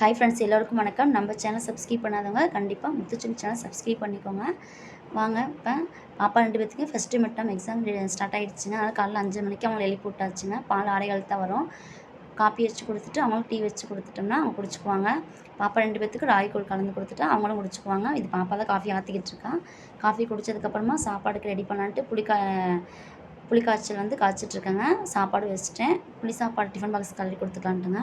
Hi friends எல்லோருக்கும் வணக்கம். நம்ம சேனல் சப்ஸ்கிரைப் பண்ணாதவங்க கண்டிப்பாக முத்துச்செடி சேனல் சப்ஸ்கிரைப் பண்ணிக்கோங்க. வாங்க இப்போ பாப்பா ரெண்டு பேத்துக்கு ஃபஸ்ட்டு மிட்டம் எக்ஸாம் ஸ்டார்ட் ஆகிடுச்சுங்க அதனால் காலைல அஞ்சு மணிக்கு அவங்களை எழுப்பி விட்டாச்சுங்க பால் ஆடைகள் தான் வரும். காப்பி வச்சு கொடுத்துட்டு அவங்களுக்கு டீ வச்சு கொடுத்துட்டோம்னா அவங்க குடிச்சுக்குவாங்க. பாப்பா ரெண்டு பேத்துக்கு ராய்கூழ் கலந்து கொடுத்துட்டு அவங்களும் குடிச்சுக்குவாங்க. இது பாப்பா தான் காஃபி ஆற்றிக்கிட்டு இருக்கான் காஃபி குடித்ததுக்கப்புறமா சாப்பாடுக்கு ரெடி பண்ணலான்ட்டு புளிக்கா புளி காய்ச்சல் வந்து காய்ச்சிட்ருக்கேங்க சாப்பாடு வச்சுட்டேன். புளி சாப்பாடு டிஃபன் பாக்ஸ் கழுவி கொடுத்துக்கலான்ட்டுங்க.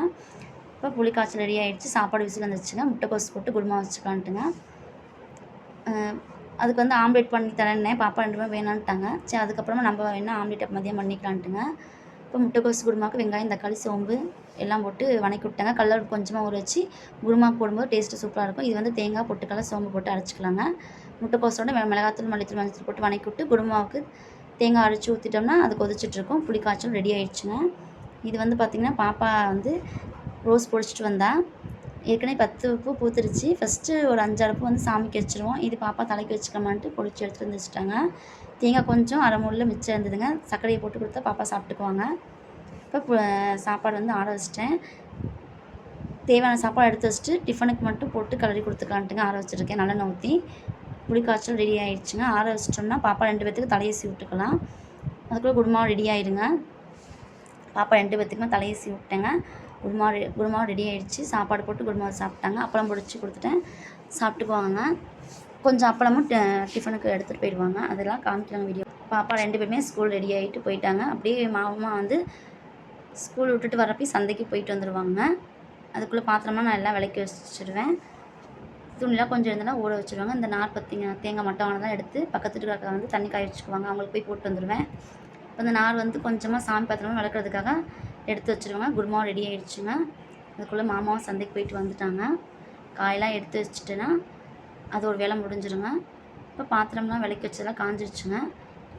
இப்போ புளி காய்ச்சல் ரெடி ஆகிடுச்சு சாப்பாடு விசில் வந்துச்சுங்க முட்டைக்கோஸ் போட்டு குருமா வச்சுக்கலான்ட்டுங்க. அதுக்கு வந்து ஆம்லேட் பண்ணி தரேன்னே பாப்பா ரெண்டு பேரும் வேணான்ட்டாங்க. சரி அதுக்கப்புறமா நம்ம வேணால் ஆம்லேட் மதியம் பண்ணிக்கலான்ட்டுங்க. இப்போ முட்டைக்கோஸ் குருமாவுக்கு வெங்காயம் தக்காளி சோம்பு எல்லாம் போட்டு வணக்கி விட்டாங்க. கடல கொஞ்சமாக ஊற வச்சு குருமாக்கு போடும்போது டேஸ்ட்டு சூப்பராக இருக்கும். இது வந்து தேங்காய் பொட்டுக்கடலை சோம்பு போட்டு அரைச்சிக்கலாங்க. முட்டைக்கோஸோட மிளகாத்தூள் மல்லித்தூள் மஞ்சள் போட்டு வணக்கி விட்டு குருமாவுக்கு தேங்காய் அரைச்சி ஊற்றிட்டோம்னா அது கொதிச்சிட்ருக்கும் புளி காய்ச்சல் ரெடி ஆயிடுச்சுங்க. இது வந்து பார்த்திங்கன்னா பாப்பா வந்து ரோஸ் பொடிச்சிட்டு வந்தேன் ஏற்கனவே பத்து பூ பூத்துருச்சு. ஃபஸ்ட்டு ஒரு அஞ்சாறு பூ வந்து சாமிக்கு வச்சுருவோம். இது பாப்பா தலைக்கு வச்சுக்கலாமான்ட்டு பொடிச்சு எடுத்துட்டு வந்து வச்சுட்டாங்க. தேங்காய் கொஞ்சம் அரை மூடில் மிச்சம் இருந்ததுங்க. சர்க்கரையை போட்டு கொடுத்தா பாப்பா சாப்பிட்டுக்குவாங்க. இப்போ சாப்பாடு வந்து ஆட வச்சிட்டேன். தேவையான சாப்பாடு எடுத்து வச்சுட்டு டிஃபனுக்கு மட்டும் போட்டு கலரி கொடுத்துக்கலான்ட்டுங்க ஆற வச்சுருக்கேன். நல்லெண்ணெய் ஊற்றி புளிக்காய்ச்சல் ரெடி ஆகிடுச்சுங்க ஆற வச்சிட்டோம்னா பாப்பா ரெண்டு பேத்துக்கு தலையை விட்டுக்கலாம். அதுக்குள்ளே குடும்பம் ரெடி ஆயிடுங்க பாப்பா ரெண்டு பேத்துக்குமே தலையை விட்டேங்க. குருமா ரெ குருமா ரெடி ஆகிடுச்சு சாப்பாடு போட்டு குருமா சாப்பிட்டாங்க. அப்பளம் பிடிச்சி கொடுத்துட்டேன். சாப்பிட்டுக்குவாங்க. கொஞ்சம் அப்பளமும் டிஃபனுக்கு எடுத்துகிட்டு போயிடுவாங்க. அதெல்லாம் காமிக்கிறாங்க வீடியோ பாப்பா ரெண்டு பேருமே ஸ்கூல் ரெடி ஆகிட்டு போயிட்டாங்க. அப்படியே மாமா வந்து ஸ்கூல் விட்டுட்டு வரப்போ சந்தைக்கு போயிட்டு வந்துடுவாங்க அதுக்குள்ளே பாத்திரமாக நான் எல்லாம் விளக்கி வச்சிடுவேன் துணிலாம் கொஞ்சம் இருந்தாலும் ஊற வச்சுருவாங்க. இந்த நார் பத்திங்க தேங்காய் மட்டும் ஆனதெல்லாம் எடுத்து பக்கத்து வீட்டுக்காரங்க வந்து தண்ணி காய வச்சுக்குவாங்க. அவங்களுக்கு போய் போட்டு வந்துடுவேன் இப்போ இந்த நார் வந்து கொஞ்சமாக சாமி பாத்திரமா விளக்குறதுக்காக எடுத்து வச்சுருவேங்க குருமாவும் ரெடி ஆகிடுச்சுங்க அதுக்குள்ளே மாமாவும் சந்தைக்கு போயிட்டு வந்துட்டாங்க. காயெல்லாம் எடுத்து வச்சுட்டேன்னா அது ஒரு வேலை முடிஞ்சிருங்க. இப்போ பாத்திரம்லாம் விளக்கி வச்சதெல்லாம் காஞ்சிருச்சுங்க.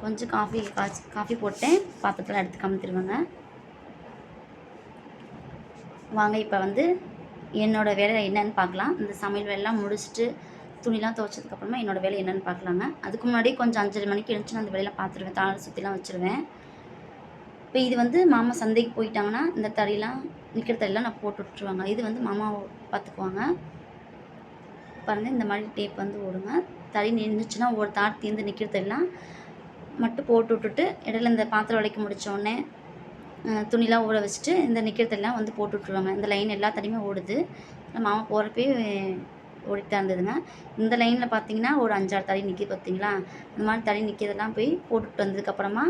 கொஞ்சம் காஃபி காய்ச்சி காஃபி போட்டேன். பாத்திரத்தில் எடுத்து காமித்திருவேங்க வாங்க இப்போ வந்து என்னோடய வேலை என்னன்னு பார்க்கலாம். இந்த சமையல் வேலைலாம் முடிச்சுட்டு துணிலாம் துவைச்சதுக்கப்புறமா என்னோடய வேலை என்னென்னு பார்க்கலாங்க. அதுக்கு முன்னாடி கொஞ்சம் அஞ்சரை மணிக்கு எழுந்துச்சு நான் அந்த வேலையெல்லாம் பார்த்துருவேன். தாளை சுற்றிலாம் வச்சுருவேன். இப்போ இது வந்து மாமா சந்தைக்கு போயிட்டாங்கன்னா இந்த தறிலாம் நிற்கிற தறிலாம் நான் போட்டு விட்ருவாங்க இது வந்து மாமா பார்த்துக்குவாங்க. பாருங்கள் இந்த மாதிரி டேப் வந்து ஓடுங்க. தறி நின்றுச்சுன்னா ஒரு தார் தீர்ந்து நிற்கிற தறிலாம் மட்டும் போட்டு விட்டுட்டு இடையில இந்த பாத்திரம் உடைக்க முடித்தோடனே துணிலாம் ஊற வச்சுட்டு இந்த நிற்கிறதெல்லாம் வந்து போட்டு விட்ருவாங்க இந்த லைன் எல்லா தனியுமே ஓடுது. மாமா போகிறப்பே ஓடிட்டு தான் இருந்ததுங்க. இந்த லைனில் பார்த்தீங்கன்னா ஒரு அஞ்சாறு தறி நிற்கி பார்த்தீங்களா இந்த மாதிரி தறி நிற்கிறதெல்லாம் போய் போட்டுட்டு வந்ததுக்கப்புறமா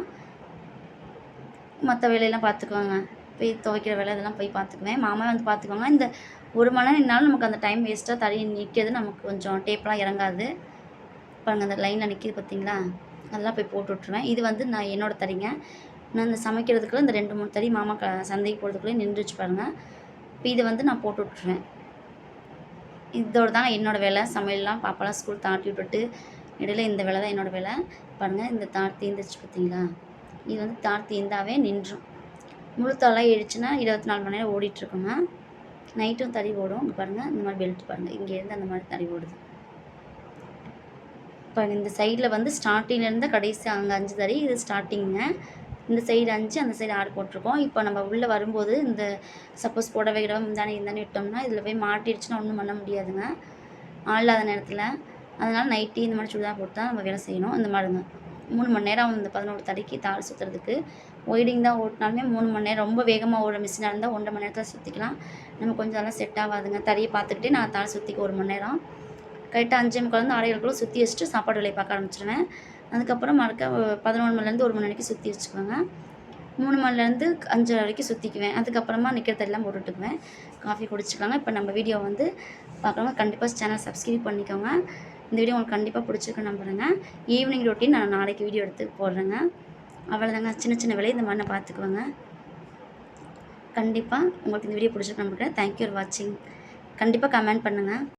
மற்ற வேலையெல்லாம் பார்த்துக்குவாங்க போய் துவைக்கிற வேலை இதெல்லாம் போய் பார்த்துக்குவேன் மாமா வந்து பார்த்துக்குவாங்க இந்த ஒரு மணி நேரம் நின்னாலும் நமக்கு அந்த டைம் வேஸ்ட்டாக தறி நிற்கிறது நமக்கு கொஞ்சம் டேப்லாம் இறங்காது. பாருங்க அந்த லைனில் நிற்கிது பார்த்தீங்களா அதெல்லாம் போய் போட்டு விட்ருவேன் இது வந்து நான் என்னோடய தறிங்க நான் இந்த சமைக்கிறதுக்குள்ளே இந்த ரெண்டு மூணு தறி மாமா க சந்தைக்கு போகிறதுக்குள்ளே நின்றுச்சு பாருங்கள் இப்போ இதை வந்து நான் போட்டு விட்ருவேன் இதோட தான் என்னோடய வேலை. சமையல்லாம் பாப்பாலாம் ஸ்கூல் தாட்டி விட்டுட்டு இடையில இந்த வேலை தான் என்னோடய வேலை. பாருங்கள் இந்த தாட்டி தீந்துச்சு பார்த்தீங்களா இது வந்து தார் தீந்தாவே நின்றும். முழு தாளாக இருபத்தி நாலு மணி நேரம் ஓடிட்டுருக்குங்க நைட்டும் தறி ஓடும். இங்கே பாருங்கள் இந்த மாதிரி பெல்ட் பாருங்கள் இங்கேருந்து அந்த மாதிரி தறி ஓடுது. இப்போ இந்த சைடில் வந்து ஸ்டார்டிங்லேருந்து கடைசி அங்கே அஞ்சு தறி இது ஸ்டார்டிங்க இந்த சைடு அஞ்சு அந்த சைடு ஆறு போட்டிருக்கோம். இப்போ நம்ம உள்ளே வரும்போது இந்த சப்போஸ் புடவை கிடவை முந்தானி இருந்தானே விட்டோம்னா இதில் போய் மாட்டிடுச்சுன்னா ஒன்றும் பண்ண முடியாதுங்க. ஆள் இல்லாத நேரத்தில். அதனால் நைட்டி இந்த மாதிரி சுடிதார் போட்டு தான் நம்ம வேலை செய்யணும். இந்த மாதிரிங்க மூணு மணி நேரம் வந்து பதினோரு தடிக்கு தாள் சுற்றுறதுக்கு ஒய்டிங் தான் ஓட்டினாலுமே மூணு மணி நேரம் ரொம்ப வேகமாக ஓடுற மிஷினாக இருந்தால் ஒன்றரை மணி நேரத்தில் சுற்றிக்கலாம் நம்ம கொஞ்சம் அதெல்லாம் செட் ஆகாதுங்க. தறியை பார்த்துக்கிட்டே நான் தாள் சுற்றிக்க ஒரு மணி நேரம். கரெக்டாக அஞ்சே முக்கால் வந்து சுற்றி வச்சுட்டு சாப்பாடு வேலையை பார்க்க ஆரம்பிச்சிருவேன். அதுக்கப்புறம் மறக்க பதினொன்று மணிலேருந்து ஒரு மணி வரைக்கும் சுற்றி வச்சுக்குவேங்க. மூணு மணிலேருந்து அஞ்சு வரைக்கும் சுற்றிக்குவேன் அதுக்கப்புறமா நிற்கிறதெல்லாம் போட்டுட்டுக்குவேன். காஃபி குடிச்சிக்கலாங்க. இப்போ நம்ம வீடியோ வந்து பார்க்குறவங்க கண்டிப்பாக சேனல் சப்ஸ்கிரைப் பண்ணிக்கோங்க. இந்த வீடியோ உங்களுக்கு கண்டிப்பாக பிடிச்சிருக்குன்னு நம்புகிறேங்க ஈவினிங் ரொட்டீன் நான் நாளைக்கு வீடியோ எடுத்து போடுறேங்க. அவ்வளோதாங்க சின்ன சின்ன வேலையை இந்த மாதிரி நான் பார்த்துக்குவேங்க. கண்டிப்பாக உங்களுக்கு இந்த வீடியோ பிடிச்சிருக்கு நம்புகிறேன் தேங்க்யூ ஃபார் வாட்சிங் கண்டிப்பாக கமெண்ட் பண்ணுங்கள்